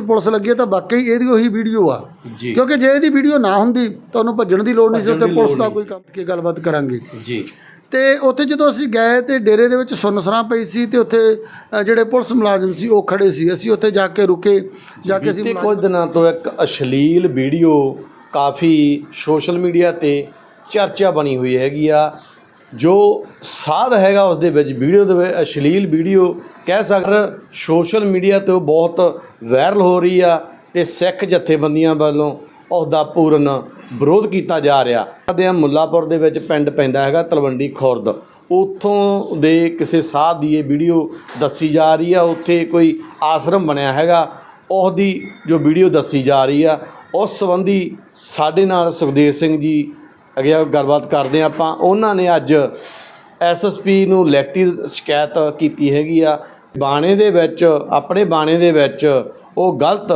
Police ਲੱਗੀ ਹੈ ਤਾਂ ਵਾਕਈ ਇਹਦੀ ਉਹੀ ਵੀਡੀਓ ਆ। ਜੀ। ਕਿਉਂਕਿ ਜੇ ਇਹਦੀ ਵੀਡੀਓ ਨਾ ਹੁੰਦੀ ਤਾਂ ਉਹਨੂੰ ਭੱਜਣ ਦੀ ਲੋੜ ਨਹੀਂ ਸੀ ਉੱਥੇ ਪੁਲਿਸ ਦਾ। ਕੋਈ ਕੰਮ ਕੀ ਗੱਲਬਾਤ ਕਰਾਂਗੇ। ਜੀ। ਤੇ ਉੱਥੇ ਜਦੋਂ ਅਸੀਂ ਗਏ ਤੇ ਡੇਰੇ ਦੇ ਵਿੱਚ ਸੁੰਨਸਰਾਂ ਪਈ ਸੀ ਤੇ ਉੱਥੇ ਅ, ਜਿਹੜੇ ਪੁਲਿਸ ਮੁਲਾਜ਼ਮ ਸੀ ਉਹ ਖੜੇ ਸੀ। ਅਸੀਂ ਉੱਥੇ ਜਾ ਕੇ ਰੁਕੇ ਜਾ ਕੇ ਅਸੀਂ ਕੁਝ ਦਿਨਾਂ ਤੋਂ ਇੱਕ ਅਸ਼ਲੀਲ ਵੀਡੀਓ ਕਾਫੀ ਸੋਸ਼ਲ ਮੀਡੀਆ ਤੇ ਚਰਚਾ ਬਣੀ ਹੋਈ ਹੈਗੀ ਆ। ਜੋ ਸਾਧ ਹੈਗਾ ਉਸ ਦੇ ਵਿੱਚ, ਵੀਡੀਓ ਦੇ ਵਿੱਚ, ਅਸ਼ਲੀਲ ਵੀਡੀਓ ਕਹਿ ਸਕਦੇ ਸੋਸ਼ਲ ਮੀਡੀਆ ਤੇ ਉਹ ਬਹੁਤ ਵਾਇਰਲ ਹੋ ਰਹੀ ਆ ਤੇ ਸਿੱਖ ਜਥੇਬੰਦੀਆਂ ਵੱਲੋਂ ਉਸ ਦਾ ਪੂਰਨ ਵਿਰੋਧ ਕੀਤਾ ਜਾ ਰਿਹਾ। ਦੇ ਮੁੱਲਾਪੁਰ ਦੇ ਵਿੱਚ ਪਿੰਡ ਪੈਂਦਾ ਹੈਗਾ ਤਲਵੰਡੀ ਖੁਰਦ। ਉੱਥੋਂ ਦੇ ਕਿਸੇ ਸਾਧ ਦੀ ਇਹ ਵੀਡੀਓ ਦੱਸੀ ਜਾ ਰਹੀ ਆ, ਉੱਥੇ ਕੋਈ ਆਸ਼ਰਮ ਬਣਿਆ ਹੈਗਾ ਉਸ ਦੀ ਜੋ ਵੀਡੀਓ ਦੱਸੀ ਜਾ ਰਹੀ ਆ, ਉਸ ਸੰਬੰਧੀ ਸਾਡੇ ਨਾਲ ਸੁਖਦੇਵ ਸਿੰਘ ਜੀ ਅੱਗੇ ਗੱਲਬਾਤ ਕਰਦੇ ਹਾਂ ਆਪਾਂ। ਉਹਨਾਂ ਨੇ ਅੱਜ ਐਸਐਸਪੀ ਨੂੰ ਲਿਖਤੀ ਸ਼ਿਕਾਇਤ ਕੀਤੀ ਹੈਗੀ ਆ। ਬਾਣੇ ਦੇ ਵਿੱਚ ਆਪਣੇ ਬਾਣੇ ਦੇ ਵਿੱਚ ਉਹ ਗਲਤ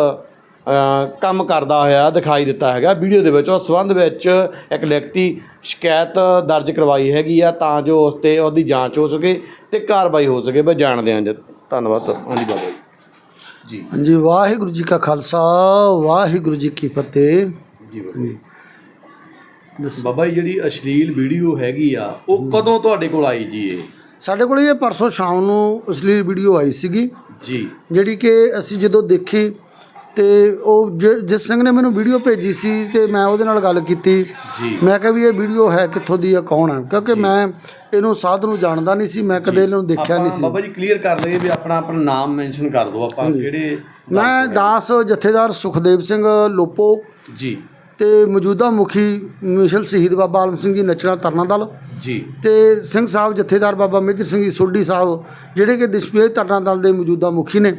ਕੰਮ ਕਰਦਾ ਹੋਇਆ ਦਿਖਾਈ ਦਿੱਤਾ ਹੈਗਾ। ਵੀਡੀਓ ਦੇ ਵਿੱਚ ਉਸ ਸੰਬੰਧ ਵਿੱਚ ਇੱਕ ਲਿਖਤੀ ਸ਼ਿਕਾਇਤ ਦਰਜ ਕਰਵਾਈ ਹੈਗੀ ਆ ਤਾਂ ਜੋ ਉਸ ਤੇ ਉਹਦੀ ਜਾਂਚ ਹੋ ਸਕੇ ਤੇ ਕਾਰਵਾਈ ਹੋ ਸਕੇ। ਬਈ ਜਾਣਦੇ ਹਾਂ ਜੀ। ਧੰਨਵਾਦ। ਹਾਂਜੀ ਬਾਬਾ ਜੀ। ਜੀ। ਹਾਂਜੀ ਵਾਹਿਗੁਰੂ ਜੀ ਕਾ ਖਾਲਸਾ ਵਾਹਿਗੁਰੂ ਜੀ ਕੀ ਫਤਿਹ। ਜੀ ਬਾਬਾ ਬਾਬਾ ਜੀ ਜਿਹੜੀ ਅਸ਼ਲੀਲ ਵੀਡੀਓ ਹੈਗੀ ਆ ਉਹ ਕਦੋਂ ਤੁਹਾਡੇ ਕੋਲ ਆਈ ਜੀ ਇਹ? ਸਾਡੇ ਕੋਲ ਇਹ ਪਰਸੋਂ ਸ਼ਾਮ ਨੂੰ ਅਸਲੀ ਵੀਡੀਓ ਆਈ ਸੀਗੀ। ਜੀ। ਜਿਹੜੀ ਕਿ ਅਸੀਂ ਜਦੋਂ ਦੇਖੀ ਤੇ ਉਹ ਜਿਸ ਸਿੰਘ ਨੇ ਮੈਨੂੰ ਵੀਡੀਓ ਭੇਜੀ ਸੀ ਤੇ ਮੈਂ ਉਹਦੇ ਨਾਲ ਗੱਲ ਕੀਤੀ। ਜੀ। ਮੈਂ ਕਿਹਾ ਵੀ ਇਹ ਵੀਡੀਓ ਹੈ ਕਿੱਥੋਂ ਦੀ ਹੈ ਕੌਣ ਹੈ ਕਿਉਂਕਿ ਮੈਂ ਇਹਨੂੰ ਸਾਧ ਨੂੰ ਜਾਣਦਾ ਨਹੀਂ ਸੀ ਮੈਂ ਕਦੇ ਇਹਨੂੰ ਦੇਖਿਆ ਨਹੀਂ ਸੀ। ਬਾਬਾ ਜੀ ਕਲੀਅਰ ਕਰ ਲਈਏ ਵੀ ਆਪਣਾ ਆਪਣਾ ਨਾਮ ਮੈਂਸ਼ਨ ਕਰ ਦਿਓ ਆਪਾਂ ਕਿਹੜੇ ਮੈਂ ਦਾਸ ਜਥੇਦਾਰ ਸੁਖਦੇਵ ਸਿੰਘ ਲੋਪੋ ਜੀ। ਤੇ ਮੌਜੂਦਾ ਮੁਖੀ ਮਿਸ਼ਲ ਸ਼ਹੀਦ ਬਾਬਾ ਆਲਮ ਸਿੰਘ ਜੀ ਨੱਚਣਾ ਤਰਨਾ ਦਲ ਜੀ। ਤੇ ਸਿੰਘ ਸਾਹਿਬ ਜਥੇਦਾਰ ਬਾਬਾ ਮੇਜਰ ਸਿੰਘ ਜੀ ਸੋਢੀ ਸਾਹਿਬ ਜਿਹੜੇ ਕਿ ਦਿਸ਼ਪੇਜ ਤਰਨਾ ਦਲ ਦੇ ਮੌਜੂਦਾ ਮੁਖੀ ਨੇ।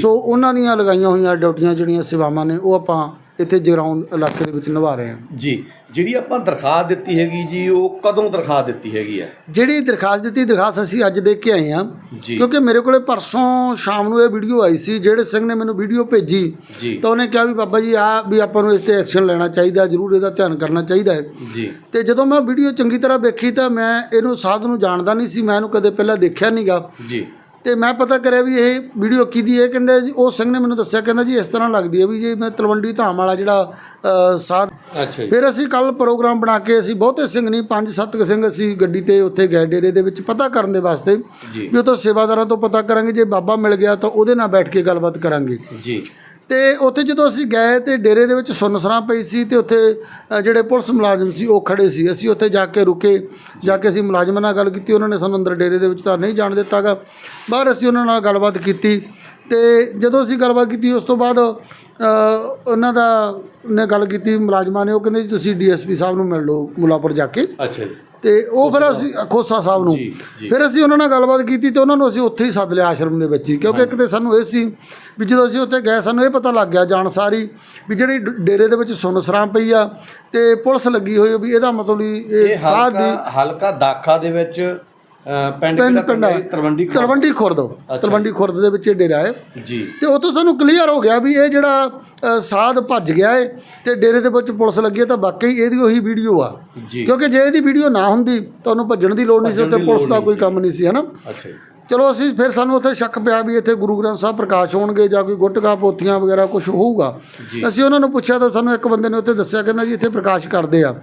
ਸੋ ਉਹਨਾਂ ਦੀਆਂ ਲਗਾਈਆਂ ਹੋਈਆਂ ਡਿਊਟੀਆਂ ਜਿਹੜੀਆਂ ਸੇਵਾਵਾਂ ਨੇ ਉਹ ਆਪਾਂ ਇੱਥੇ ਜਗਰਾਉਂ ਇਲਾਕੇ ਦੇ ਵਿੱਚ ਨਿਭਾ ਰਹੇ ਹਾਂ। ਜੀ। ਜਿਹੜੀ ਆਪਾਂ ਦਰਖਾਸਤ ਦਿੱਤੀ ਹੈਗੀ ਜੀ ਉਹ ਕਦੋਂ ਦਰਖਾਸਤ ਦਿੱਤੀ ਹੈਗੀ ਆ ਜਿਹੜੀ ਦਰਖਾਸਤ ਦਿੱਤੀ ਦਰਖਾਸਤ ਅਸੀਂ ਅੱਜ ਦੇ ਕੇ ਆਏ ਹਾਂ। ਜੀ। ਕਿਉਂਕਿ ਮੇਰੇ ਕੋਲੇ ਪਰਸੋਂ ਸ਼ਾਮ ਨੂੰ ਇਹ ਵੀਡੀਓ ਆਈ ਸੀ ਜਿਹੜੇ ਸਿੰਘ ਨੇ ਮੈਨੂੰ ਵੀਡੀਓ ਭੇਜੀ ਜੀ। ਤਾਂ ਉਹਨੇ ਕਿਹਾ ਵੀ ਬਾਬਾ ਜੀ ਆ ਵੀ ਆਪਾਂ ਨੂੰ ਇਸ ਤੇ ਐਕਸ਼ਨ ਲੈਣਾ ਚਾਹੀਦਾ ਜ਼ਰੂਰ ਇਹਦਾ ਧਿਆਨ ਕਰਨਾ ਚਾਹੀਦਾ ਹੈ। ਜੀ। ਤੇ ਜਦੋਂ ਮੈਂ ਵੀਡੀਓ ਚੰਗੀ ਤਰ੍ਹਾਂ ਵੇਖੀ ਤਾਂ ਮੈਂ ਇਹਨੂੰ ਸਾਧ ਨੂੰ ਜਾਣਦਾ ਨਹੀਂ ਸੀ ਮੈਂ ਇਹਨੂੰ ਕਦੇ ਪਹਿਲਾਂ ਦੇਖਿਆ ਨਹੀਂਗਾ ਜੀ। ਤੇ ਮੈਂ ਪਤਾ ਕਰਿਆ ਵੀ ਇਹ ਵੀਡੀਓ ਕਿਹਦੀ ਹੈ ਕਹਿੰਦੇ ਜੀ ਉਹ ਸਿੰਘ ਨੇ ਮੈਨੂੰ ਦੱਸਿਆ ਕਹਿੰਦਾ ਜੀ ਇਸ ਤਰ੍ਹਾਂ ਲੱਗਦੀ ਹੈ ਵੀ ਜੇ ਮੈਂ ਤਲਵੰਡੀ ਧਾਮ ਵਾਲਾ ਜਿਹੜਾ ਸਾਧ ਅੱਛਾ ਜੀ। ਫਿਰ ਅਸੀਂ ਕੱਲ ਪ੍ਰੋਗਰਾਮ ਬਣਾ ਕੇ ਅਸੀਂ ਬਹੁਤੇ ਸਿੰਘ ਨਹੀਂ ਪੰਜ ਸੱਤ ਕੁ ਸਿੰਘ ਅਸੀਂ ਗੱਡੀ ਤੇ ਉੱਥੇ ਗਏ ਡੇਰੇ ਦੇ ਵਿੱਚ ਪਤਾ ਕਰਨ ਦੇ ਵਾਸਤੇ ਵੀ ਉਹ ਤੋਂ ਸੇਵਾਦਾਰਾਂ ਤੋਂ ਪਤਾ ਕਰਾਂਗੇ ਜੇ ਬਾਬਾ ਮਿਲ ਗਿਆ ਤਾਂ ਉਹਦੇ ਨਾਲ ਬੈਠ ਕੇ ਗੱਲਬਾਤ ਕਰਾਂਗੇ। ਜੀ। ਤੇ ਉੱਥੇ ਜਦੋਂ ਅਸੀਂ ਗਏ ਤੇ ਡੇਰੇ ਦੇ ਵਿੱਚ ਸੁਨਸਰਾਂ ਪਈ ਸੀ ਤੇ ਉੱਥੇ ਜਿਹੜੇ ਪੁਲਿਸ ਮੁਲਾਜ਼ਮ ਸੀ ਉਹ ਖੜੇ ਸੀ। ਅਸੀਂ ਉੱਥੇ ਜਾ ਕੇ ਰੁਕੇ, ਜਾ ਕੇ ਅਸੀਂ ਮੁਲਾਜ਼ਮਾਂ ਨਾਲ ਗੱਲ ਕੀਤੀ। ਉਹਨਾਂ ਨੇ ਸਾਨੂੰ ਅੰਦਰ ਡੇਰੇ ਦੇ ਵਿੱਚ ਤਾਂ ਨਹੀਂ ਜਾਣ ਦਿੱਤਾਗਾ। ਬਾਹਰ ਅਸੀਂ ਉਹਨਾਂ ਨਾਲ ਗੱਲਬਾਤ ਕੀਤੀ ਤੇ ਜਦੋਂ ਅਸੀਂ ਗੱਲਬਾਤ ਕੀਤੀ, ਉਸ ਤੋਂ ਬਾਅਦ ਉਹਨਾਂ ਦਾ ਨੇ ਗੱਲ ਕੀਤੀ ਮੁਲਾਜ਼ਮਾਂ ਨੇ। ਉਹ ਕਹਿੰਦੇ ਜੀ, ਤੁਸੀਂ ਡੀਐਸਪੀ ਸਾਹਿਬ ਨੂੰ ਮਿਲ ਲਓ ਮੁੱਲਾਪੁਰ ਜਾ ਕੇ। ਅੱਛਾ ਜੀ। ਤੇ ਉਹ ਫਿਰ ਅਸੀਂ ਖੋਸਾ ਸਾਹਿਬ। ਨੂੰ। ਫਿਰ ਅਸੀਂ ਉਹਨਾਂ ਨਾਲ ਗੱਲਬਾਤ ਕੀਤੀ ਤੇ ਉਹਨਾਂ ਨੂੰ ਅਸੀਂ ਉੱਥੇ ਹੀ ਸੱਦ ਲਿਆ ਆਸ਼ਰਮ ਦੇ ਵਿੱਚ ਹੀ। ਕਿਉਂਕਿ ਇੱਕ ਤੇ ਸਾਨੂੰ ਇਹ ਸੀ ਵੀ ਜਦੋਂ ਅਸੀਂ ਉੱਥੇ ਗਏ ਸਾਨੂੰ ਇਹ ਪਤਾ ਲੱਗ ਗਿਆ ਜਾਣ ਸਾਰੀ ਵੀ ਜਿਹੜੀ ਡੇਰੇ ਦੇ ਵਿੱਚ ਸੁੰਨਸਰਾਂ ਪਈ ਆ ਤੇ ਪੁਲਿਸ ਲੱਗੀ ਹੋਈ ਵੀ ਇਹਦਾ ਮਤਲਬ ਇਹ ਸਾਧ ਦੀ ਹਲਕਾ ਦਾਖਾ ਦੇ ਵਿੱਚ ਪਿੰਡ ਪਿੰਡ ਪਿੰਡ ਹੈ? ਤਲਵੰਡੀ ਖੁਰਦ। ਤਲਵੰਡੀ ਖੁਰਦ। ਤਲਵੰਡੀ ਖੁਰਦ ਦੇ ਵਿੱਚ ਇਹ ਡੇਰਾ ਹੈ। ਜੀ। ਤੇ ਉਤੋਂ ਸਾਨੂੰ ਕਲੀਅਰ ਹੋ ਗਿਆ ਵੀ ਇਹ ਜਿਹੜਾ ਸਾਧ ਭੱਜ ਗਿਆ ਹੈ ਤੇ ਡੇਰੇ ਦੇ ਵਿੱਚ ਪੁਲਿਸ ਲੱਗੀ ਹੈ ਤਾਂ ਵਾਕਈ ਇਹਦੀ ਉਹੀ ਵੀਡੀਓ ਆ। ਜੀ। ਕਿਉਂਕਿ ਜੇ ਇਹਦੀ ਵੀਡੀਓ ਨਾ ਹੁੰਦੀ ਤਾਂ ਉਹਨੂੰ ਭੱਜਣ ਦੀ ਲੋੜ ਨਹੀਂ ਸੀ ਉੱਥੇ ਪੁਲਿਸ ਦਾ ਕੋਈ ਕੰਮ ਨਹੀਂ ਸੀ ਹਨਾ? ਅੱਛਾ ਚਲੋ ਅਸੀਂ ਫਿਰ ਸਾਨੂੰ ਉੱਥੇ ਸ਼ੱਕ ਪਿਆ ਵੀ ਇੱਥੇ ਗੁਰੂ ਗ੍ਰੰਥ ਸਾਹਿਬ ਪ੍ਰਕਾਸ਼ ਹੋਣਗੇ ਜਾਂ ਕੋਈ ਗੁਟਕਾ ਪੋਥੀਆਂ ਵਗੈਰਾ ਕੁਝ ਹੋਊਗਾ। ਅਸੀਂ ਉਹਨਾਂ ਨੂੰ ਪੁੱਛਿਆ ਤਾਂ ਸਾਨੂੰ ਇੱਕ ਬੰਦੇ ਨੇ ਉੱਥੇ ਦੱਸਿਆ ਕਹਿੰਦਾ ਜੀ ਇੱਥੇ ਪ੍ਰਕਾਸ਼ ਕਰਦੇ ਆ।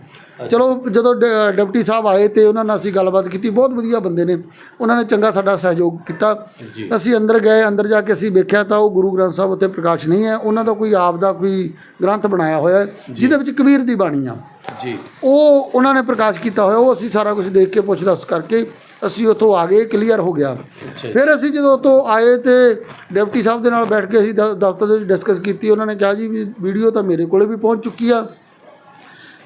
ਚਲੋ ਜਦੋਂ ਡਿਪਟੀ ਸਾਹਿਬ ਆਏ ਤੇ ਉਹਨਾਂ ਨਾਲ ਅਸੀਂ ਗੱਲਬਾਤ ਕੀਤੀ ਬਹੁਤ ਵਧੀਆ ਬੰਦੇ ਨੇ। ਉਹਨਾਂ ਨੇ ਚੰਗਾ ਸਾਡਾ ਸਹਿਯੋਗ ਕੀਤਾ। ਅਸੀਂ ਅੰਦਰ ਗਏ ਅੰਦਰ ਜਾ ਕੇ ਅਸੀਂ ਵੇਖਿਆ ਤਾਂ ਉਹ ਗੁਰੂ ਗ੍ਰੰਥ ਸਾਹਿਬ ਉੱਤੇ ਪ੍ਰਕਾਸ਼ ਨਹੀਂ ਹੈ। ਉਹਨਾਂ ਦਾ ਕੋਈ ਆਪ ਦਾ ਕੋਈ ਗ੍ਰੰਥ ਬਣਾਇਆ ਹੋਇਆ ਜਿਹਦੇ ਵਿੱਚ ਕਬੀਰ ਦੀ ਬਾਣੀ ਆ। ਜੀ। ਉਹ ਉਹਨਾਂ ਨੇ ਪ੍ਰਕਾਸ਼ ਕੀਤਾ ਹੋਇਆ ਉਹ ਅਸੀਂ ਸਾਰਾ ਕੁਝ ਦੇਖ ਕੇ ਪੁੱਛ ਦੱਸ ਕਰਕੇ ਅਸੀਂ ਉੱਥੋਂ ਆ ਗਏ ਕਲੀਅਰ ਹੋ ਗਿਆ। ਫਿਰ ਅਸੀਂ ਜਦੋਂ ਉੱਥੋਂ ਆਏ ਤੇ ਡਿਪਟੀ ਸਾਹਿਬ ਦੇ ਨਾਲ ਬੈਠ ਕੇ ਅਸੀਂ ਦਫ਼ਤਰ ਦੇ ਵਿੱਚ ਡਿਸਕਸ ਕੀਤੀ ਉਹਨਾਂ ਨੇ ਕਿਹਾ ਜੀ ਵੀ ਵੀਡੀਓ ਤਾਂ ਮੇਰੇ ਕੋਲੇ ਵੀ ਪਹੁੰਚ ਚੁੱਕੀ ਆ।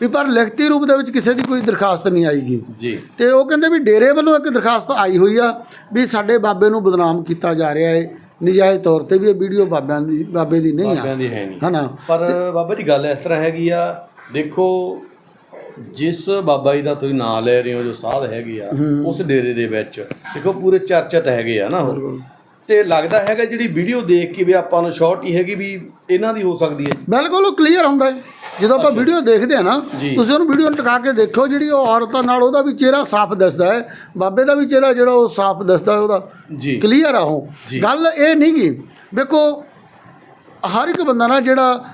ਵੀ ਪਰ ਲਿਖਤੀ ਰੂਪ ਦੇ ਵਿੱਚ ਕਿਸੇ ਦੀ ਕੋਈ ਦਰਖਾਸਤ ਨਹੀਂ ਆਈਗੀ। ਜੀ। ਤੇ ਉਹ ਕਹਿੰਦੇ ਵੀ ਡੇਰੇ ਵੱਲੋਂ ਇੱਕ ਦਰਖਾਸਤ ਆਈ ਹੋਈ ਆ ਵੀ ਸਾਡੇ ਬਾਬੇ ਨੂੰ ਬਦਨਾਮ ਕੀਤਾ ਜਾ ਰਿਹਾ ਹੈ ਨਜਾਇਜ਼ ਤੌਰ ਤੇ ਵੀ ਇਹ ਵੀਡੀਓ ਬਾਬਿਆਂ ਦੀ ਬਾਬੇ ਦੀ ਨਹੀਂ ਆ। ਬਾਬਿਆਂ ਦੀ ਹੈ ਨਹੀਂ। ਹਨਾ ਪਰ ਬਾਬਾ ਜੀ ਗੱਲ ਇਸ ਤਰ੍ਹਾਂ ਹੈਗੀ ਆ ਦੇਖੋ ਜਿਸ ਬਾਬਾ ਜੀ ਦਾ ਤੁਸੀਂ ਨਾਮ ਲੈ ਰਹੇ ਹੋ ਜੋ ਸਾਧ ਹੈਗੇ ਆ ਉਸ ਡੇਰੇ ਦੇ ਵਿੱਚ। ਦੇਖੋ ਪੂਰੇ ਚਰਚਿਤ ਹੈਗੇ ਆ ਨਾ ਉਹ। ਤੇ ਲੱਗਦਾ ਹੈਗਾ ਜਿਹੜੀ ਵੀਡੀਓ ਦੇਖ ਕੇ ਵੀ ਆਪਾਂ ਨੂੰ ਸ਼ੋਰਟੀ ਹੈਗੀ ਵੀ ਇਹਨਾਂ ਦੀ ਹੋ ਸਕਦੀ ਹੈ। ਬਿਲਕੁਲ ਉਹ ਕਲੀਅਰ ਹੁੰਦਾ ਹੈ। ਜਦੋਂ ਆਪਾਂ ਵੀਡੀਓ ਦੇਖਦੇ ਆ ਨਾ। ਤੁਸੀਂ ਉਹਨੂੰ ਵੀਡੀਓ ਟਿਕਾ ਕੇ ਦੇਖੋ ਜਿਹੜੀ ਉਹ ਔਰਤਾਂ ਨਾਲ ਉਹਦਾ ਵੀ ਚਿਹਰਾ ਸਾਫ਼ ਦਿਸਦਾ ਹੈ। ਬਾਬੇ ਦਾ ਵੀ ਚਿਹਰਾ ਜਿਹੜਾ ਉਹ ਸਾਫ਼ ਦਿਸਦਾ ਹੈ ਉਹਦਾ। ਜੀ। ਕਲੀਅਰ ਆ ਉਹ। ਗੱਲ ਇਹ ਨਹੀਂ ਗੀ। ਵੇਖੋ ਹਰ ਇੱਕ ਬੰਦਾ ਨਾ ਜਿਹੜਾ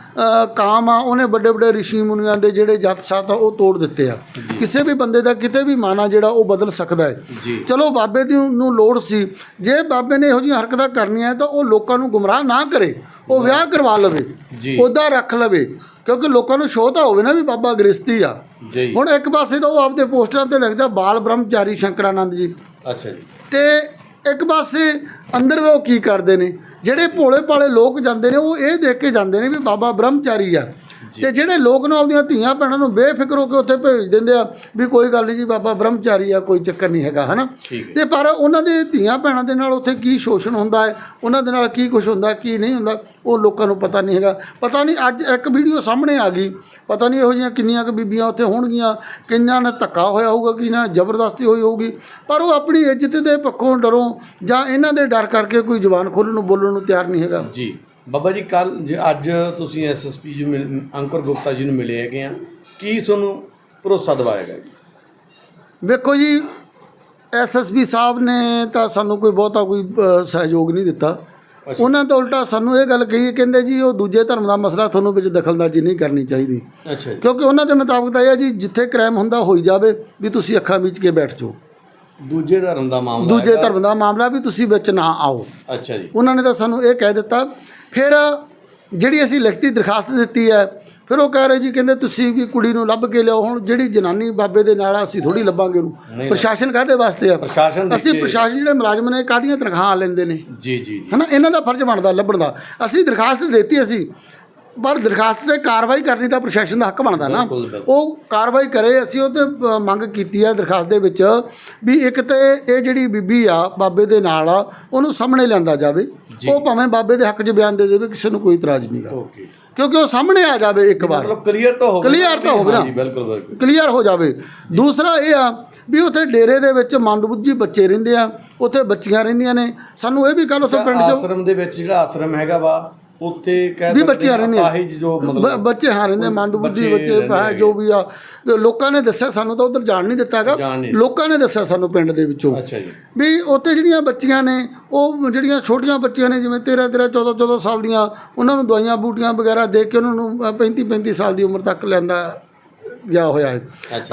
ਕਾਮ ਆ ਉਹਨੇ ਵੱਡੇ ਵੱਡੇ ਰਿਸ਼ੀ ਮੁਨੀਆਂ ਦੇ ਜਿਹੜੇ ਜੱਤ ਸਾਤ ਆ ਉਹ ਤੋੜ ਦਿੱਤੇ ਆ। ਕਿਸੇ ਵੀ ਬੰਦੇ ਦਾ ਕਿਤੇ ਵੀ ਮਾਨਾ ਜਿਹੜਾ ਉਹ ਬਦਲ ਸਕਦਾ ਹੈ। ਚਲੋ ਬਾਬੇ ਦੀ ਨੂੰ ਲੋੜ ਸੀ। ਜੇ ਬਾਬੇ ਨੇ ਇਹੋ ਜਿਹੀਆਂ ਹਰਕਤਾਂ ਕਰਨੀਆਂ ਤਾਂ ਉਹ ਲੋਕਾਂ ਨੂੰ ਗੁੰਮਰਾਹ ਨਾ ਕਰੇ। ਉਹ ਵਿਆਹ ਕਰਵਾ ਲਵੇ। ਉਹਦਾ ਰੱਖ ਲਵੇ। ਕਿਉਂਕਿ ਲੋਕਾਂ ਨੂੰ ਸ਼ੋਅ ਤਾਂ ਹੋਵੇ ਨਾ ਵੀ ਬਾਬਾ ਗ੍ਰਸਤੀ ਆ। ਹੁਣ ਇੱਕ ਪਾਸੇ ਤਾਂ ਉਹ ਆਪਦੇ ਪੋਸਟਰਾਂ ਤੇ ਲਿਖਦਾ ਬਾਲ ਬ੍ਰਹਮਚਾਰੀ ਸ਼ੰਕਰਾਨੰਦ ਜੀ। ਅੱਛਾ ਜੀ। ਤੇ ਇੱਕ ਪਾਸੇ ਅੰਦਰ ਉਹ ਕੀ ਕਰਦੇ ਨੇ? ਜਿਹੜੇ ਭੋਲੇ ਭਾਲੇ ਲੋਕ ਜਾਂਦੇ ਨੇ, ਉਹ ਇਹ ਦੇਖ ਕੇ ਜਾਂਦੇ ਨੇ ਵੀ ਬਾਬਾ ਬ੍ਰਹਮਚਾਰੀ ਆ। ਤੇ ਜਿਹੜੇ ਲੋਕ ਨੂੰ ਆਪਦੀਆਂ ਧੀਆਂ ਭੈਣਾਂ ਨੂੰ ਬੇਫਿਕਰ ਹੋ ਕੇ ਉੱਥੇ ਭੇਜ ਦਿੰਦੇ ਆ ਵੀ ਕੋਈ ਗੱਲ ਨਹੀਂ ਜੀ ਬਾਬਾ ਬ੍ਰਹਮਚਾਰੀ ਆ ਕੋਈ ਚੱਕਰ ਨਹੀਂ ਹੈਗਾ ਹਨਾ? ਤੇ ਪਰ ਉਹਨਾਂ ਦੇ ਧੀਆਂ ਭੈਣਾਂ ਦੇ ਨਾਲ ਉੱਥੇ ਕੀ ਸ਼ੋਸ਼ਣ ਹੁੰਦਾ ਹੈ? ਉਹਨਾਂ ਦੇ ਨਾਲ ਕੀ ਕੁਝ ਹੁੰਦਾ ਕੀ ਨਹੀਂ ਹੁੰਦਾ ਉਹ ਲੋਕਾਂ ਨੂੰ ਪਤਾ ਨਹੀਂ ਹੈਗਾ। ਪਤਾ ਨਹੀਂ ਅੱਜ ਇੱਕ ਵੀਡੀਓ ਸਾਹਮਣੇ ਆ ਗਈ। ਪਤਾ ਨਹੀਂ ਇਹੋ ਜਿਹੀਆਂ ਕਿੰਨੀਆਂ ਕੁ ਬੀਬੀਆਂ ਉੱਥੇ ਹੋਣਗੀਆਂ ਕਿੰਨਾਂ ਨਾਲ ਧੱਕਾ ਹੋਇਆ ਹੋਊਗਾ ਕਿ ਨਾ ਜ਼ਬਰਦਸਤੀ ਹੋਈ ਹੋਊਗੀ। ਪਰ ਉਹ ਆਪਣੀ ਇੱਜ਼ਤ ਦੇ ਪੱਖੋਂ ਡਰੋਂ ਜਾਂ ਇਹਨਾਂ ਦੇ ਡਰ ਕਰਕੇ ਕੋਈ ਜ਼ੁਬਾਨ ਖੋਲ੍ਹਣ ਨੂੰ ਬੋਲਣ ਨੂੰ ਤਿਆਰ ਨਹੀਂ ਹੈਗਾ। ਜੀ। ਬਾਬਾ ਜੀ ਕੱਲ ਅੱਜ ਤੁਸੀਂ ਐਸਐਸਪੀ ਜੀ ਅੰਕੁਰ ਗੁਪਤਾ ਜੀ ਨੂੰ ਮਿਲੇ ਹੈਗੇ ਆ ਕੀ ਤੁਹਾਨੂੰ ਭਰੋਸਾ ਦਿਵਾਏਗਾ ਜੀ? ਵੇਖੋ ਜੀ ਐਸਐਸਪੀ ਸਾਹਿਬ ਨੇ ਤਾਂ ਸਾਨੂੰ ਕੋਈ ਬਹੁਤਾ ਕੋਈ ਸਹਿਯੋਗ ਨਹੀਂ ਦਿੱਤਾ। ਉਹਨਾਂ ਤੋਂ ਉਲਟਾ ਸਾਨੂੰ ਇਹ ਗੱਲ ਕਹੀ ਕਹਿੰਦੇ ਜੀ ਉਹ ਦੂਜੇ ਧਰਮ ਦਾ ਮਸਲਾ ਤੁਹਾਨੂੰ ਵਿੱਚ ਦਖਲਅੰਦਾਜ਼ੀ ਨਹੀਂ ਕਰਨੀ ਚਾਹੀਦੀ। ਅੱਛਾ ਕਿਉਂਕਿ ਉਹਨਾਂ ਦੇ ਮੁਤਾਬਕ ਤਾਂ ਇਹ ਹੈ ਜੀ ਜਿੱਥੇ ਕ੍ਰਾਈਮ ਹੁੰਦਾ ਹੋਈ ਜਾਵੇ ਵੀ ਤੁਸੀਂ ਅੱਖਾਂ ਮੀਚ ਕੇ ਬੈਠ ਜਾਓ। ਦੂਜੇ ਧਰਮ ਦਾ ਮਾਮਲਾ ਦੂਜੇ। ਧਰਮ ਦਾ ਮਾਮਲਾ ਵੀ ਤੁਸੀਂ ਵਿੱਚ ਨਾ ਆਓ। ਅੱਛਾ ਜੀ। ਉਹਨਾਂ ਨੇ ਤਾਂ ਸਾਨੂੰ ਇਹ ਕਹਿ ਦਿੱਤਾ ਫਿਰ ਜਿਹੜੀ ਅਸੀਂ ਲਿਖਤੀ ਦਰਖਾਸਤ ਦਿੱਤੀ ਹੈ ਫਿਰ ਉਹ ਕਹਿ ਰਹੇ ਜੀ ਕਹਿੰਦੇ ਤੁਸੀਂ ਵੀ ਕੁੜੀ ਨੂੰ ਲੱਭ ਕੇ ਲਿਆਓ ਹੁਣ ਜਿਹੜੀ ਜਨਾਨੀ ਬਾਬੇ ਦੇ ਨਾਲ ਆ, ਅਸੀਂ ਥੋੜੀ ਲੱਭਾਂਗੇ। ਉਹਨੂੰ। ਪ੍ਰਸ਼ਾਸਨ ਕਾਹਦੇ ਵਾਸਤੇ ਆ? ਪ੍ਰਸ਼ਾਸਨ ਦੇ ਅਸੀਂ ਪ੍ਰਸ਼ਾਸਨ ਜਿਹੜੇ ਮੁਲਾਜ਼ਮ ਨੇ ਕਾਹਦੀਆਂ ਤਨਖਾਹਾਂ ਲੈਂਦੇ ਨੇ? ਜੀ ਜੀ ਜੀ। ਹਨਾ ਇਹਨਾਂ ਦਾ ਫਰਜ਼ ਬਣਦਾ ਲੱਭਣ ਦਾ। ਅਸੀਂ ਦਰਖਾਸਤ ਦਿੱਤੀ ਅਸੀਂ ਪਰ ਦਰਖਾਸਤ ਤੇ ਕਾਰਵਾਈ ਕਰਨੀ ਤਾਂ ਪ੍ਰਸ਼ਾਸਨ ਦਾ ਹੱਕ ਬਣਦਾ ਨਾ। ਬਿਲਕੁਲ, ਬਿਲਕੁਲ। ਉਹ ਕਾਰਵਾਈ ਕਰੇ ਅਸੀਂ ਉਹ ਤੇ ਅ, ਮੰਗ ਕੀਤੀ ਹੈ ਦਰਖਾਸਤ ਦੇ ਵਿੱਚ ਵੀ ਇੱਕ ਤੇ ਇਹ ਜਿਹੜੀ ਬੀਬੀ ਆ ਬਾਬੇ ਦੇ ਨਾਲ ਆ ਉਹਨੂੰ ਸਾਹਮਣੇ ਲਿਆਂਦਾ ਜਾਵੇ। ਜੀ। ਉਹ ਭਾਵੇਂ ਬਾਬੇ ਦੇ ਹੱਕ 'ਚ ਬਿਆਨ ਦੇ ਦੇਵੇ ਕਿਸੇ ਨੂੰ ਕੋਈ ਇਤਰਾਜ਼ ਨਹੀਂਗਾ ਓਕੇ। ਕਿਉਂਕਿ ਉਹ ਸਾਹਮਣੇ ਆ ਜਾਵੇ ਇੱਕ ਵਾਰ। ਮਤਲਬ ਕਲੀਅਰ ਤਾਂ ਹੋਵੇ Clear ਤਾਂ ਹੋਵੇ ਨਾ। ਜੀ ਬਿਲਕੁਲ ਬਿਲਕੁਲ। ਕਲੀਅਰ ਹੋ ਜਾਵੇ। ਦੂਸਰਾ ਇਹ ਆ ਵੀ ਉੱਥੇ ਡੇਰੇ ਦੇ ਵਿੱਚ ਮੰਦਬੁੱਧੀ ਬੱਚੇ ਰਹਿੰਦੇ ਆ ਉੱਥੇ ਬੱਚੀਆਂ ਰਹਿੰਦੀਆਂ ਨੇ। ਸਾਨੂੰ ਇਹ ਵੀ ਕੱਲ ਉੱਥੇ ਪਿੰਡ 'ਚ ਆਸ਼ਰਮ ਦੇ ਵਿੱਚ ਜਿਹੜਾ ਆਸ਼ਰਮ ਹੈਗਾ ਵਾ ਉੱਥੇ ਕਹਿ ਵੀ ਸਕਦੇ ਰਹਿੰਦੀਆਂ। ਅਪਾਹਿਜ ਜੋ ਬ- ਮਤਲਬ ਬੱਚੇ ਹਾਂ ਰਹਿੰਦੇ ਮੰਦਬੁੱਧੀ ਬੱਚੇ ਬੱਚੇ ਰਹਿੰਦੇ ਹੈ। ਜੋ ਵੀ ਆ। ਤੇ ਲੋਕਾਂ ਨੇ ਦੱਸਿਆ ਸਾਨੂੰ ਤਾਂ ਉਧਰ ਜਾਣ ਨਹੀਂ ਦਿੱਤਾ ਹੈਗਾ ਜਾਣ ਨਹੀਂ ਲੋਕਾਂ ਨੇ ਦੱਸਿਆ ਸਾਨੂੰ ਪਿੰਡ ਦੇ ਵਿੱਚੋਂ। ਅੱਛਾ ਜੀ। ਵੀ ਉੱਥੇ ਜਿਹੜੀਆਂ ਬੱਚੀਆਂ ਨੇ ਉਹ ਜਿਹੜੀਆਂ ਛੋਟੀਆਂ ਬੱਚੀਆਂ ਨੇ ਜਿਵੇਂ 13 13 14 14 ਸਾਲ ਦੀਆਂ ਉਹਨਾਂ ਨੂੰ ਦਵਾਈਆਂ ਬੂਟੀਆਂ ਵਗੈਰਾ ਦੇ ਕੇ ਉਹਨਾਂ ਨੂੰ 35 35 ਸਾਲ ਦੀ ਉਮਰ ਤੱਕ ਲੈਂਦਾ ਗਿਆ ਹੋਇਆ ਹੈ।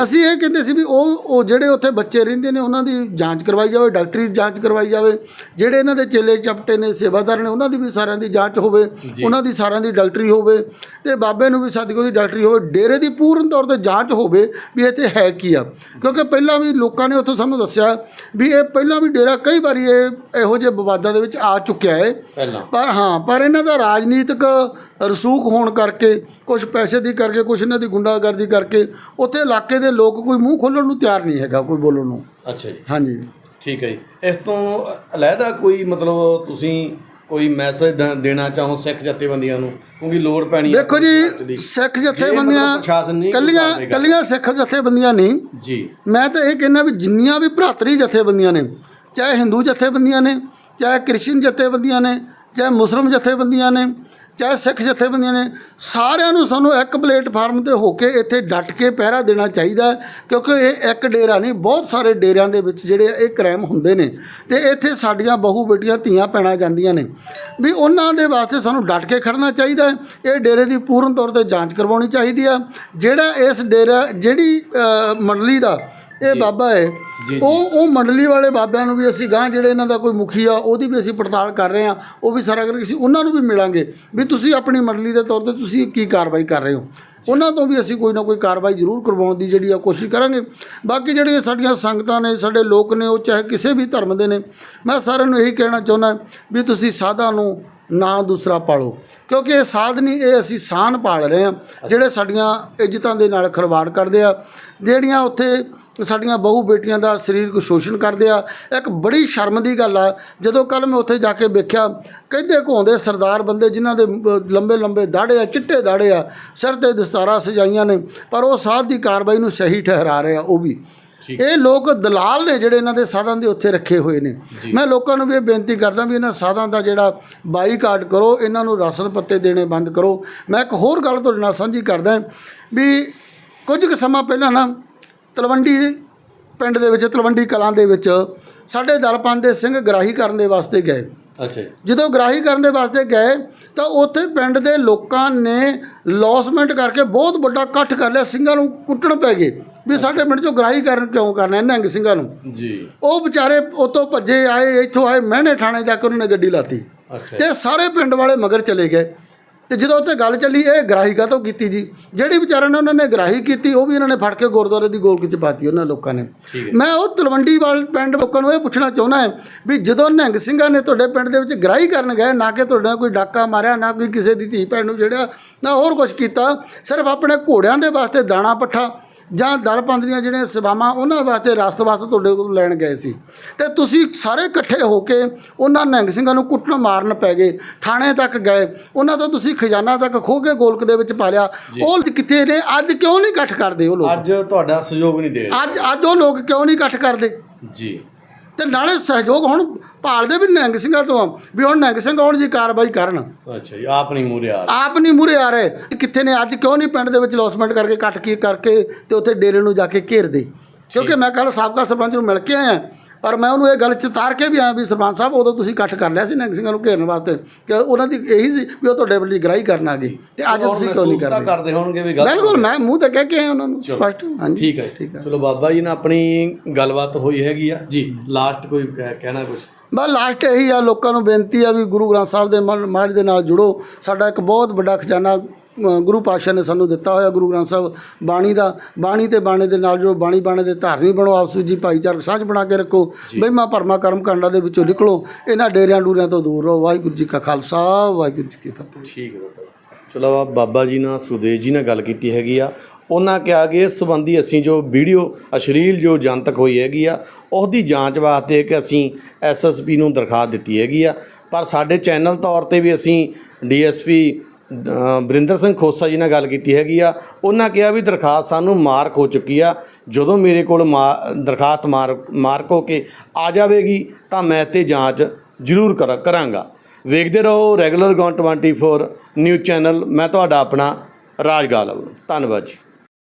ਅਸੀਂ ਇਹ ਕਹਿੰਦੇ ਸੀ ਵੀ ਉਹ ਉਹ ਜਿਹੜੇ ਉੱਥੇ ਬੱਚੇ ਰਹਿੰਦੇ ਨੇ ਉਹਨਾਂ ਦੀ ਜਾਂਚ ਕਰਵਾਈ ਜਾਵੇ ਡਾਕਟਰੀ ਜਾਂਚ ਕਰਵਾਈ ਜਾਵੇ। ਜਿਹੜੇ ਇਹਨਾਂ ਦੇ ਚੇਲੇ ਚਪਟੇ ਨੇ ਸੇਵਾਦਾਰ ਨੇ ਉਹਨਾਂ ਦੀ ਵੀ ਸਾਰਿਆਂ ਦੀ ਜਾਂਚ ਹੋਵੇ ਉਹਨਾਂ ਦੀ ਸਾਰਿਆਂ ਦੀ ਡਾਕਟਰੀ ਹੋਵੇ ਤੇ ਬਾਬੇ ਨੂੰ ਵੀ ਸਾਡੀ ਉਹਦੀ ਡਾਕਟਰੀ ਹੋਵੇ ਡੇਰੇ ਦੀ ਪੂਰਨ ਤੌਰ ਤੇ ਜਾਂਚ ਹੋਵੇ ਵੀ ਇੱਥੇ ਹੈ ਕੀ ਆ। ਕਿਉਂਕਿ ਪਹਿਲਾਂ ਵੀ ਲੋਕਾਂ ਨੇ ਉੱਥੋਂ ਸਾਨੂੰ ਦੱਸਿਆ ਵੀ ਇਹ ਪਹਿਲਾਂ ਵੀ ਡੇਰਾ ਕਈ ਵਾਰੀ ਇਹ ਇਹੋ ਜਿਹੇ ਵਿਵਾਦਾਂ ਦੇ ਵਿੱਚ ਆ ਚੁੱਕਿਆ ਹੈ। ਪਰ ਹਾਂ ਪਰ ਇਹਨਾਂ ਦਾ ਰਾਜਨੀਤਿਕ ਰਸੂਖ ਹੋਣ ਕਰਕੇ ਕੁਝ ਪੈਸੇ ਦੀ ਕਰਕੇ ਕੁਝ ਇਹਨਾਂ ਦੀ ਗੁੰਡਾਗਰਦੀ ਕਰਕੇ ਉੱਥੇ ਇਲਾਕੇ ਦੇ ਲੋਕ ਕੋਈ ਮੂੰਹ ਖੋਲ੍ਹਣ ਨੂੰ ਤਿਆਰ ਨਹੀਂ ਹੈਗਾ ਕੋਈ ਬੋਲਣ ਨੂੰ। ਅੱਛਾ ਜੀ। ਹਾਂਜੀ। ਠੀਕ ਹੈ ਜੀ। ਇਸ ਤੋਂ ਅਲੱਗਾ ਕੋਈ ਮਤਲਬ ਤੁਸੀਂ ਕੋਈ ਮੈਸੇਜ ਦੇਣਾ ਚਾਹੋ ਸਿੱਖ ਜਥੇਬੰਦੀਆਂ ਨੂੰ? ਕਿਉਂਕਿ ਲੋੜ ਪੈਣੀ ਹੈ ਦੇਖੋ ਜੀ ਸਿੱਖ ਜਥੇਬੰਦੀਆਂ ਕੱਲੀਆਂ। ਕੱਲੀਆਂ ਸਿੱਖ ਜਥੇਬੰਦੀਆਂ ਨਹੀਂ। ਜੀ। ਮੈਂ ਤਾਂ ਇਹ ਕਹਿੰਦਾ ਵੀ ਜਿੰਨੀਆਂ ਵੀ ਭਰਾਤਰੀ ਜਥੇਬੰਦੀਆਂ ਨੇ ਚਾਹੇ ਹਿੰਦੂ ਜਥੇਬੰਦੀਆਂ ਨੇ ਚਾਹੇ ਕ੍ਰਿਸਚੀਅਨ ਜਥੇਬੰਦੀਆਂ ਨੇ ਚਾਹੇ ਮੁਸਲਮ ਜਥੇਬੰਦੀਆਂ ਨੇ ਚਾਹੇ ਸਿੱਖ ਜਥੇਬੰਦੀਆਂ ਨੇ, ਸਾਰਿਆਂ ਨੂੰ ਸਾਨੂੰ ਇੱਕ ਪਲੇਟਫਾਰਮ ਤੇ ਹੋ ਕੇ ਇੱਥੇ ਡਟ ਕੇ ਪਹਿਰਾ ਦੇਣਾ ਚਾਹੀਦਾ ਕਿਉਂਕਿ ਇਹ ਇੱਕ ਡੇਰਾ ਨਹੀਂ, ਬਹੁਤ ਸਾਰੇ ਡੇਰਿਆਂ ਦੇ ਵਿੱਚ ਜਿਹੜੇ ਇਹ ਕ੍ਰਾਈਮ ਹੁੰਦੇ ਨੇ ਤੇ ਇੱਥੇ ਸਾਡੀਆਂ ਬਹੂ ਬੇਟੀਆਂ, ਧੀਆਂ ਪੈਣਾ ਜਾਂਦੀਆਂ ਨੇ। ਵੀ ਉਹਨਾਂ ਦੇ ਵਾਸਤੇ ਸਾਨੂੰ ਡਟ ਕੇ ਖੜਨਾ ਚਾਹੀਦਾ ਇਹ ਡੇਰੇ ਦੀ ਪੂਰਨ ਤੌਰ ਤੇ ਜਾਂਚ ਕਰਵਾਉਣੀ ਚਾਹੀਦੀ ਆ ਜਿਹੜਾ ਇਸ ਡੇਰਾ, ਜਿਹੜੀ ਮੰਡਲੀ ਦਾ ਇਹ ਬਾਬਾ ਹੈ ਉਹ ਉਹ ਮੰਡਲੀ ਵਾਲੇ ਬਾਬਿਆਂ ਨੂੰ ਵੀ ਅਸੀਂ ਗਾਂ ਜਿਹੜੇ ਇਹਨਾਂ ਦਾ ਕੋਈ ਮੁਖੀ ਆ ਉਹਦੀ ਵੀ ਅਸੀਂ ਪੜਤਾਲ ਕਰ ਰਹੇ ਹਾਂ ਉਹ ਵੀ ਸਾਰਾ ਕਰਕੇ ਅਸੀਂ ਉਹਨਾਂ ਨੂੰ ਵੀ ਮਿਲਾਂਗੇ ਵੀ ਤੁਸੀਂ ਆਪਣੀ ਮੰਡਲੀ ਦੇ ਤੌਰ ਤੇ ਤੁਸੀਂ ਕੀ ਕਾਰਵਾਈ ਕਰ ਰਹੇ ਹੋ। ਉਹਨਾਂ ਤੋਂ ਵੀ ਅਸੀਂ ਕੋਈ ਨਾ ਕੋਈ ਕਾਰਵਾਈ ਜ਼ਰੂਰ ਕਰਵਾਉਣ ਦੀ ਜਿਹੜੀ ਆ ਕੋਸ਼ਿਸ਼ ਕਰਾਂਗੇ। ਬਾਕੀ ਜਿਹੜੀਆਂ ਸਾਡੀਆਂ ਸੰਗਤਾਂ ਨੇ ਸਾਡੇ ਲੋਕ ਨੇ ਉਹ ਚਾਹੇ ਕਿਸੇ ਵੀ ਧਰਮ ਦੇ ਨੇ ਮੈਂ ਸਾਰਿਆਂ ਨੂੰ ਇਹੀ ਕਹਿਣਾ ਚਾਹੁੰਦਾ ਵੀ ਤੁਸੀਂ ਸਾਧਾਂ ਨੂੰ ਨਾ ਦੂਸਰਾ ਪਾਲੋ। ਕਿਉਂਕਿ ਇਹ ਸਾਧ ਨਹੀਂ ਇਹ ਅਸੀਂ ਸਾਨ ਪਾਲ ਰਹੇ ਹਾਂ ਜਿਹੜੇ ਸਾਡੀਆਂ ਇੱਜ਼ਤਾਂ ਦੇ ਨਾਲ ਖਰਵਾੜ ਕਰਦੇ ਆ ਜਿਹੜੀਆਂ ਉੱਥੇ ਸਾਡੀਆਂ ਬਹੂ ਬੇਟੀਆਂ ਦਾ ਸਰੀਰਕ ਸ਼ੋਸ਼ਣ ਕਰਦੇ ਆ। ਇੱਕ ਬੜੀ ਸ਼ਰਮ ਦੀ ਗੱਲ ਆ। ਜਦੋਂ ਕੱਲ ਮੈਂ ਉੱਥੇ ਜਾ ਕੇ ਵੇਖਿਆ ਕਹਿੰਦੇ ਘੋਂਦੇ ਸਰਦਾਰ ਬੰਦੇ ਜਿਨ੍ਹਾਂ ਦੇ ਲੰਬੇ ਲੰਬੇ ਦਾੜੇ ਆ ਚਿੱਟੇ ਦਾੜੇ ਆ ਸਿਰ ਤੇ ਦਸਤਾਰਾਂ ਸਜਾਈਆਂ ਨੇ ਪਰ ਉਹ ਸਾਧ ਦੀ ਕਾਰਵਾਈ ਨੂੰ ਸਹੀ ਠਹਿਰਾ ਰਹੇ ਆ ਉਹ ਵੀ। ਇਹ ਲੋਕ ਦਲਾਲ ਨੇ ਜਿਹੜੇ ਇਹਨਾਂ ਦੇ ਸਾਧਾਂ ਦੇ ਉੱਥੇ ਰੱਖੇ ਹੋਏ ਨੇ। ਮੈਂ ਲੋਕਾਂ ਨੂੰ ਵੀ ਇਹ ਬੇਨਤੀ ਕਰਦਾ ਵੀ ਇਹਨਾਂ ਸਾਧਾਂ ਦਾ ਜਿਹੜਾ ਬਾਈਕਾਟ ਕਰੋ ਇਹਨਾਂ ਨੂੰ ਰਾਸ਼ਨ ਪੱਤੇ ਦੇਣੇ ਬੰਦ ਕਰੋ। ਮੈਂ ਇੱਕ ਹੋਰ ਗੱਲ ਤੁਹਾਡੇ ਨਾਲ ਸਾਂਝੀ ਕਰਦਾ ਵੀ ਕੁਝ ਕੁ ਸਮਾਂ ਪਹਿਲਾਂ ਨਾ ਤਲਵੰਡੀ ਪਿੰਡ ਦੇ ਵਿੱਚ ਤਲਵੰਡੀ ਕਲਾਂ ਦੇ ਵਿੱਚ ਸਾਡੇ ਦਲਪੰਦ ਦੇ ਸਿੰਘ ਗਰਾਹੀ ਕਰਨ ਦੇ ਵਾਸਤੇ ਗਏ। ਅੱਛਾ ਜਦੋਂ ਗ੍ਰਾਹੀ ਕਰਨ ਦੇ ਵਾਸਤੇ ਗਏ ਤਾਂ ਉੱਥੇ ਪਿੰਡ ਦੇ ਲੋਕਾਂ ਨੇ ਲੌਸਮੈਂਟ ਕਰਕੇ ਬਹੁਤ ਵੱਡਾ ਇਕੱਠ ਕਰ ਲਿਆ। ਸਿੰਘਾਂ ਨੂੰ ਕੁੱਟਣ ਪੈ ਗਏ ਵੀ ਸਾਡੇ ਪਿੰਡ 'ਚੋਂ ਗ੍ਰਾਹੀ ਕਰਨ ਕਿਉਂ ਕਰਨਾ ਹੈ ਨਿਹੰਗ ਸਿੰਘਾਂ ਨੂੰ? ਜੀ। ਉਹ ਵਿਚਾਰੇ ਉਤੋਂ ਭੱਜੇ ਆਏ ਇੱਥੋਂ ਆਏ ਮਹਿਣੇ ਥਾਣੇ ਜਾ ਕੇ ਉਹਨਾਂ ਨੇ ਗੱਡੀ ਲਾਤੀ। ਅੱਛਾ। ਤੇ ਸਾਰੇ ਪਿੰਡ ਵਾਲੇ ਮਗਰ ਚਲੇ ਗਏ। ਤੇ ਜਦੋਂ ਉੱਤੇ ਗੱਲ ਚੱਲੀ ਇਹ ਗ੍ਰਾਹੀ ਕਾਹਤੋਂ ਕੀਤੀ ਜੀ? ਜਿਹੜੀ ਵਿਚਾਰਿਆਂ ਨੇ ਉਹਨਾਂ ਨੇ ਗ੍ਰਾਹੀ ਕੀਤੀ ਉਹ ਵੀ ਇਹਨਾਂ ਨੇ ਫੜ ਕੇ ਗੁਰਦੁਆਰੇ ਦੀ ਗੋਲਕ ਚ ਪਾਤੀ ਉਹਨਾਂ ਲੋਕਾਂ ਨੇ। ਮੈਂ ਉਹ ਤਲਵੰਡੀ ਵਾਲ ਪਿੰਡ ਲੋਕਾਂ ਨੂੰ ਇਹ ਪੁੱਛਣਾ ਚਾਹੁੰਦਾ ਹਾਂ ਵੀ ਜਦੋਂ ਨਿਹੰਗ ਸਿੰਘਾਂ ਨੇ ਤੁਹਾਡੇ ਪਿੰਡ ਦੇ ਵਿੱਚ ਗ੍ਰਾਹੀ ਕਰਨ ਗਏ ਨਾ ਕਿ ਤੁਹਾਡੇ ਨਾਲ ਕੋਈ ਡਾਕਾ ਮਾਰਿਆ ਨਾ ਕੋਈ ਕਿਸੇ ਦੀ ਧੀ ਭੈਣ ਨੂੰ ਜਿਹੜਾ ਨਾ ਹੋਰ ਕੁਝ ਕੀਤਾ ਸਿਰਫ ਆਪਣੇ ਘੋੜਿਆਂ ਦੇ ਵਾਸਤੇ ਦਾਣਾ ਪੱਠਾ ਜਾਂ ਦਲ ਪੰਥ ਦੀਆਂ ਜਿਹੜੀਆਂ ਸੇਵਾਵਾਂ ਉਹਨਾਂ ਵਾਸਤੇ ਰਸਤ ਵਾਸਤੇ ਤੁਹਾਡੇ ਕੋਲ ਲੈਣ ਗਏ ਸੀ। ਤੇ ਤੁਸੀਂ ਸਾਰੇ ਇਕੱਠੇ ਹੋ ਕੇ ਉਹਨਾਂ ਨਿਹੰਗ ਸਿੰਘਾਂ ਨੂੰ ਕੁੱਟਣ ਮਾਰਨ ਪੈ ਗਏ ਥਾਣੇ ਤੱਕ ਗਏ ਉਹਨਾਂ ਤੋਂ ਤੁਸੀਂ ਖਜ਼ਾਨਾ ਤੱਕ ਖੋਹ ਕੇ ਗੋਲਕ ਦੇ ਵਿੱਚ ਪਾ ਲਿਆ। ਉਹ ਕਿੱਥੇ ਨੇ? ਅੱਜ ਕਿਉਂ ਨਹੀਂ ਇਕੱਠ ਕਰਦੇ ਉਹ ਲੋਕ? ਅੱਜ ਤੁਹਾਡਾ ਸਹਿਯੋਗ ਨਹੀਂ ਦੇ ਰਹੇ। ਅੱਜ ਅੱਜ ਉਹ ਲੋਕ ਕਿਉਂ ਨਹੀਂ ਇਕੱਠ ਕਰਦੇ? ਜੀ। ਤੇ ਨਾਲੇ ਸਹਿਯੋਗ ਹੁਣ ਭਾਲਦੇ ਵੀ ਨਿਹੰਗ ਸਿੰਘਾਂ ਤੋਂ ਆ, ਵੀ ਹੁਣ ਨਿਹੰਗ ਸਿੰਘ ਆਉਣ ਜੀ ਕਾਰਵਾਈ ਕਰਨ। ਅੱਛਾ ਜੀ ਆਪ ਨਹੀਂ ਮੂਰੇ ਆ ਰਹੇ। ਆਪ ਨਹੀਂ ਮੂਰੇ ਆ ਰਹੇ। ਕਿੱਥੇ ਨੇ ਅੱਜ ਕਿਉਂ ਨਹੀਂ ਪਿੰਡ ਦੇ ਵਿੱਚ ਲੌਸਮੈਂਟ ਕਰਕੇ ਕੱਟ ਕੀ ਕਰਕੇ ਤੇ ਉੱਥੇ ਡੇਰੇ ਨੂੰ ਜਾ ਕੇ ਘੇਰਦੇ। ਕਿਉਂਕਿ ਮੈਂ ਕੱਲ ਸਾਬਕਾ ਸਰਪੰਚ ਨੂੰ ਮਿਲ ਕੇ ਆਇਆ। ਪਰ ਮੈਂ ਉਹਨੂੰ ਇਹ ਗੱਲ ਚਿਤਾਰ ਕੇ ਵੀ ਆਇਆ ਵੀ ਸਰਪੰਚ ਸਾਹਿਬ ਉਦੋਂ ਤੁਸੀਂ ਇਕੱਠ ਕਰ ਲਿਆ ਸੀ ਨਿਹੰਗ ਸਿੰਘਾਂ ਨੂੰ ਘੇਰਨ ਵਾਸਤੇ ਕਿ ਉਹਨਾਂ ਦੀ ਇਹੀ ਸੀ ਵੀ ਉਹ ਤੁਹਾਡੇ ਵੱਲ ਗ੍ਰਾਈ ਕਰਨ ਆ ਗਏ ਤੇ ਅੱਜ ਤੁਸੀਂ ਕਿਉਂ ਨਹੀਂ ਕਰਦੇ? ਕਰਦੇ ਹੋਣਗੇ ਵੀ ਗਲਤ ਬਿਲਕੁਲ ਮੈਂ ਮੂੰਹ ਤੇ ਕਹਿ ਕੇ ਆਇਆ ਉਹਨਾਂ ਨੂੰ ਸਪਸ਼ਟ ਹਾਂਜੀ। ਠੀਕ ਹੈ ਠੀਕ ਹੈ। ਚਲੋ ਬਾਬਾ ਜੀ ਨਾਲ ਆਪਣੀ ਗੱਲਬਾਤ ਹੋਈ ਹੈਗੀ ਆ। ਜੀ। ਲਾਸਟ ਕੋਈ ਕਹਿ- ਕਹਿਣਾ ਕੁਝ ਬਸ ਲਾਸਟ ਇਹੀ ਆ ਲੋਕਾਂ ਨੂੰ ਬੇਨਤੀ ਆ ਵੀ ਗੁਰੂ ਗ੍ਰੰਥ ਸਾਹਿਬ ਦੇ ਮਨ- ਦੇ ਨਾਲ ਜੁੜੋ। ਸਾਡਾ ਇੱਕ ਬਹੁਤ ਵੱਡਾ ਖਜ਼ਾਨਾ ਗੁਰੂ ਪਾਤਸ਼ਾਹ ਨੇ ਸਾਨੂੰ ਦਿੱਤਾ ਹੋਇਆ ਗੁਰੂ ਗ੍ਰੰਥ ਸਾਹਿਬ ਬਾਣੀ ਦਾ ਬਾਣੀ ਤੇ ਬਾਣੇ ਦੇ ਨਾਲ ਜੁੜੋ ਬਾਣੀ ਬਾਣੇ ਦੇ ਧਾਰਨੀ ਬਣੋ ਆਪਸ ਵਿੱਚ ਜੀ ਭਾਈਚਾਰਕ ਸਾਂਝ ਬਣਾ ਕੇ ਰੱਖੋ। ਬਈਮਾ ਭਰਮਾ ਕਰਮ ਕਾਂਡਾਂ ਦੇ ਵਿੱਚੋਂ ਨਿਕਲੋ ਇਹਨਾਂ ਡੇਰਿਆਂ ਡੂਰਿਆਂ ਤੋਂ ਦੂਰ ਰਹੋ। ਵਾਹਿਗੁਰੂ ਜੀ ਕਾ ਖਾਲਸਾ ਵਾਹਿਗੁਰੂ ਜੀ ਕੀ ਫਤਿਹ। ਠੀਕ ਹੈ ਜੀ। ਚਲੋ ਆ ਬਾਬਾ ਜੀ ਨਾਲ ਸੁਦੇਸ਼ ਜੀ ਨਾਲ ਗੱਲ ਕੀਤੀ ਹੈਗੀ ਆ। ਉਹਨਾਂ ਕਿਹਾ ਕਿ ਇਸ ਸੰਬੰਧੀ ਅਸੀਂ ਜੋ ਵੀਡੀਓ ਅਸ਼ਲੀਲ ਜੋ ਜਨਤਕ ਹੋਈ ਹੈਗੀ ਆ ਉਹਦੀ ਜਾਂਚ ਵਾਸਤੇ ਕਿ ਅਸੀਂ ਐਸਐਸਪੀ ਨੂੰ ਦਰਖਾਸਤ ਦਿੱਤੀ ਹੈਗੀ ਆ। ਪਰ ਸਾਡੇ ਚੈਨਲ ਤੌਰ ਤੇ ਵੀ ਅਸੀਂ ਡੀਐਸਪੀ ਬਰਿੰਦਰ ਸਿੰਘ ਖੋਸਾ ਜੀ ਨਾਲ ਗੱਲ ਕੀਤੀ ਹੈਗੀ ਆ। ਉਹਨਾਂ ਕਿਹਾ ਵੀ ਦਰਖਾਸਤ ਸਾਨੂੰ ਮਾਰਕ ਹੋ ਚੁੱਕੀ ਆ। ਜਦੋਂ ਮੇਰੇ ਕੋਲ ਮਾ- ਦਰਖਾਸਤ ਮਾਰ, ਮਾਰਕ ਹੋ ਕੇ ਆ ਜਾਵੇਗੀ ਤਾਂ ਮੈਂ ਤੇ ਜਾਂਚ ਜ਼ਰੂਰ ਕਰਾਂ, ਕਰਾਂਗਾ। ਵੇਖਦੇ ਰਹੋ ਰੈਗੂਲਰ ਗੌਨ 24 ਨਿਊਜ਼ ਚੈਨਲ। ਮੈਂ ਤੁਹਾਡਾ ਆਪਣਾ ਰਾਜ ਗਾਲਵ ਧੰਨਵਾਦ ਜੀ।